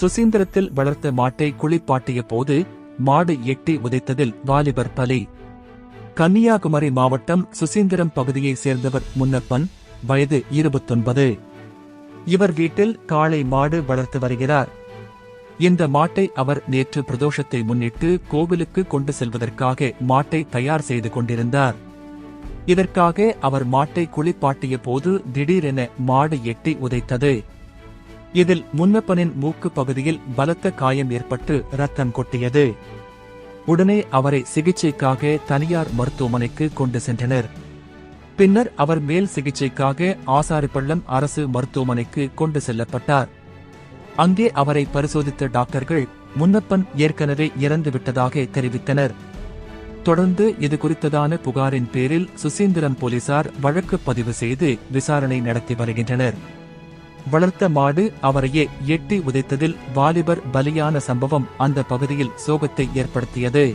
சுசீந்திரத்தில் வளர்த்த மாட்டை குளிப்பாட்டிய போது மாடு எட்டி உதைத்ததில் வாலிபர் பலி. கன்னியாகுமரி மாவட்டம் சுசீந்திரம் பகுதியைச் சேர்ந்தவர் முன்னப்பன் வயது இருபத்தொன்பது. இவர் வீட்டில் காளை மாடு வளர்த்து வருகிறார். இந்த மாட்டை அவர் நேற்று பிரதோஷத்தை முன்னிட்டு கோவிலுக்கு கொண்டு செல்வதற்காக மாட்டை தயார் செய்து கொண்டிருந்தார். இதற்காக அவர் மாட்டை குளிப்பாட்டிய போது திடீரென மாடு எட்டி உதைத்தது. இதில் முன்னப்பனின் மூக்கு பகுதியில் பலத்த காயம் ஏற்பட்டு ரத்தம் கொட்டியது. உடனே அவரை சிகிச்சைக்காக தனியார் மருத்துவமனைக்கு கொண்டு சென்றனர். பின்னர் அவர் மேல் சிகிச்சைக்காக ஆசாரிப்பள்ளம் அரசு மருத்துவமனைக்கு கொண்டு செல்லப்பட்டார். அங்கே அவரை பரிசோதித்த டாக்டர்கள் முன்னப்பன் ஏற்கனவே இறந்து விட்டதாக தெரிவித்தனர். தொடர்ந்து இது குறித்ததான புகாரின் பேரில் சுசீந்திரம் போலீசார் வழக்கு பதிவு செய்து விசாரணை நடத்தி வருகின்றனர். வளர்த்த மாடு அவரையே எட்டி உதைத்ததில் வாலிபர் பலியான சம்பவம் அந்த பகுதியில் சோகத்தை ஏற்படுத்தியது.